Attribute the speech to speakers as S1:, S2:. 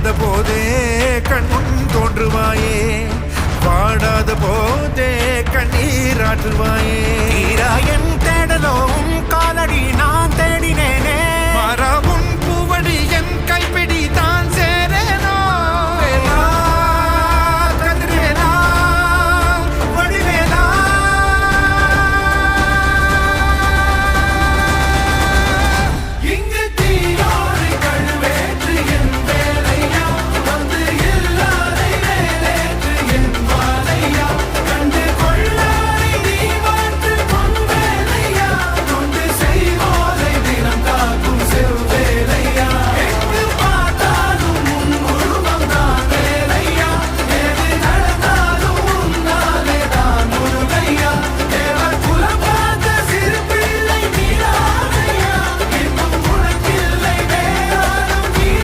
S1: வாழாத போதே கண்முன் தோன்றுவாயே. வாடாத போதே கண்ணீராற்றுவாயே
S2: தீரா